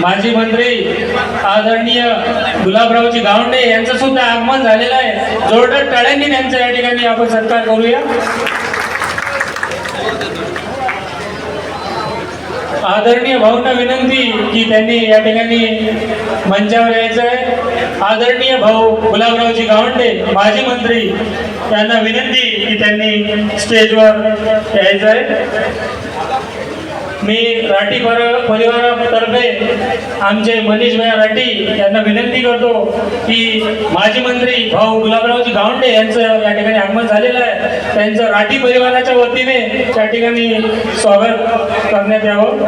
माजी मंत्री आदरणीय गुलाबरावजी गावंडे यांचं सुद्धा आगमन झालेलं आहे. जोरदार टाळ्यांनी त्यांचं या ठिकाणी आपण सत्कार करूया. आदरणीय भाऊंना विनंती की त्यांनी या ठिकाणी मंचावर यायचं आहे आदरणीय भाऊ गुलाबरावजी गावंडे माजी मंत्री यांना विनंती की त्यांनी स्टेजवर यायचं आहे मी राठी पर- परिवारातर्फे आमचे मनीष राठी यांना विनंती करतो की माजी मंत्री भाऊ गुलाबरावजी गावंडे यांचं या ठिकाणी आगमन झालेलं आहे. त्यांचं राठी परिवाराच्या वतीने त्या ठिकाणी स्वागत करण्यात यावं.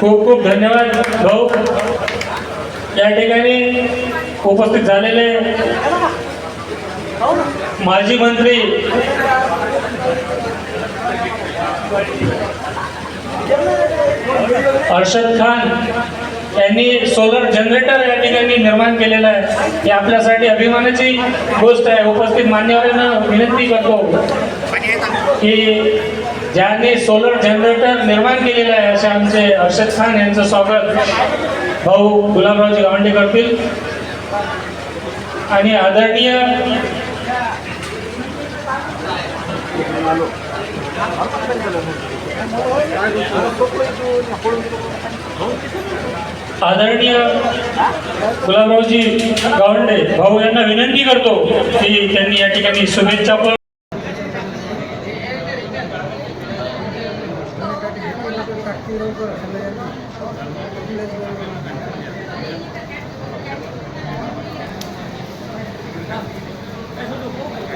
खूप खूप धन्यवाद भाऊ. या ठिकाणी उपस्थित झालेले माजी मंत्री. अर्षद खान यांनी सोलर जनरेटर या ठिकाणी निर्माण केलेलं आहे. ही आपल्यासाठी अभिमानाची गोष्ट आहे. उपस्थित मान्यवरांना विनंती करतो की ज्यांनी सोलर जनरेटर निर्माण केलेलं आहे असे आमचे अर्षद खान यांचं स्वागत. भाऊ गुलाबरावजी गावंडे करतील आणि आदरणीय आदरणीय गुलाबरावजी गावंडे भाऊ यांना विनंती करतो की त्यांनी या ठिकाणी शुभेच्छा पण